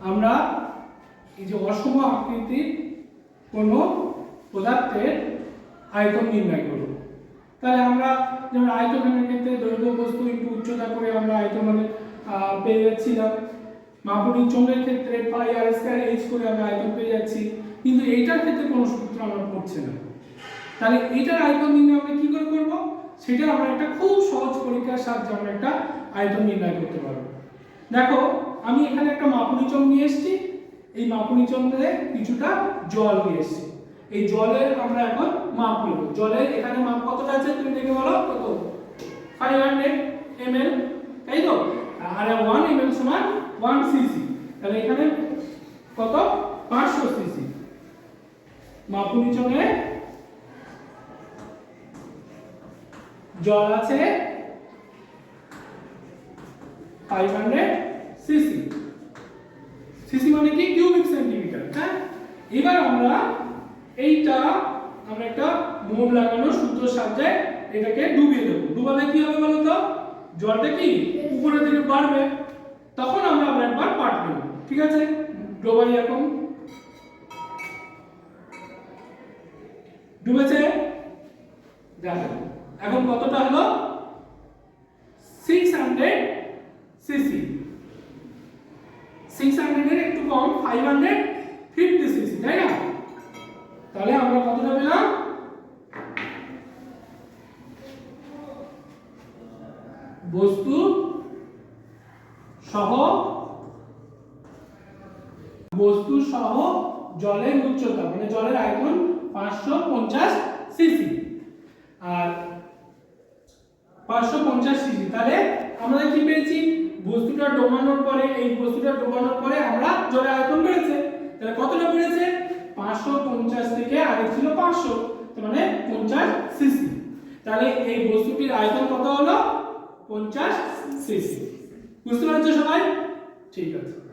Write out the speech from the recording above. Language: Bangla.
আমরা এই যে অসম আকৃতির কোনো পদার্থের আয়তন নির্ণয় করব। তাহলে আমরা যেমন আয়তনের ক্ষেত্রে দৈর্ঘ্য, বস্তু একটু উচ্চতা করে আমরা আয়তন মানে পেয়ে যাচ্ছিলাম। মাপনিক চোঙের ক্ষেত্রে পাই আর স্কয়ার এইচ করে আমরা আয়তন পেয়ে যাচ্ছি। কিন্তু এইটার ক্ষেত্রে কোনো সূত্র আমরা পড়ছে না। তাহলে এইটার আয়তন নির্ণয় আমরা কি করে করব? সেটা আমরা একটা খুব সহজ পরীক্ষার সাহায্যে আমরা একটা আয়তন নির্ণয় করতে পারব। দেখো আমি এখানে একটা মাপুনি চোঙ নিয়ে এসেছি। এই মাপুনি চোঙে কিছুটা জল নিয়ে এসেছি। এই জলের আমরা এখন মাপ নেব। জলের এখানে মাপ কতটা আছে তুমি দেখে বলো? কত? 500 ml, তাই তো? আর 1 ml সমান 1 সিসি তাহলে এখানে কত? 500 সিসি চোঙে জল আছে 500 সিসি। সিসি মানে কি? কিউবিক সেন্টিমিটার হ্যাঁ? এবার আমরা এইটা, আমরা একটা মোম লাগানো সূত্র সাহায্যে এটাকে ডুবিয়ে দেবো। ডুবালে কি হবে বলো তো? জলটা কি? উপরের দিকে বাড়বে। তখন আমরা আবার একবার পাট নেব। ঠিক আছে? ডোবাই এখন। ডুবেছে? দেখো। এখন কতটা হলো সিক্স হান্ড্রেড সিসি সিক্স হান্ড্রেডের একটু কম ফাইভ হান্ড্রেড তাই না? তাহলে আমরা কতটা পেলাম? বস্তু সহ বস্তু সহ জলের উচ্চতা মানে জলের আয়তন পাঁচশো পঞ্চাশ সিসি। আর পাঁচশো পঞ্চাশ সিসি, তাহলে আমরা কি পেয়েছি? বস্তুটা ডোবানোর পরে, এই বস্তুটা ডোবানোর পরে আমরা জলের আয়তন বেড়েছে। তাহলে কতটা বেড়েছে? পাঁচশো পঞ্চাশ থেকে আগে ছিল পাঁচশো মানে পঞ্চাশ সিসি। তাহলে এই বস্তুটির আয়তন কত হলো? পঞ্চাশ সিসি। বুঝতে পারছ সবাই? ঠিক আছে।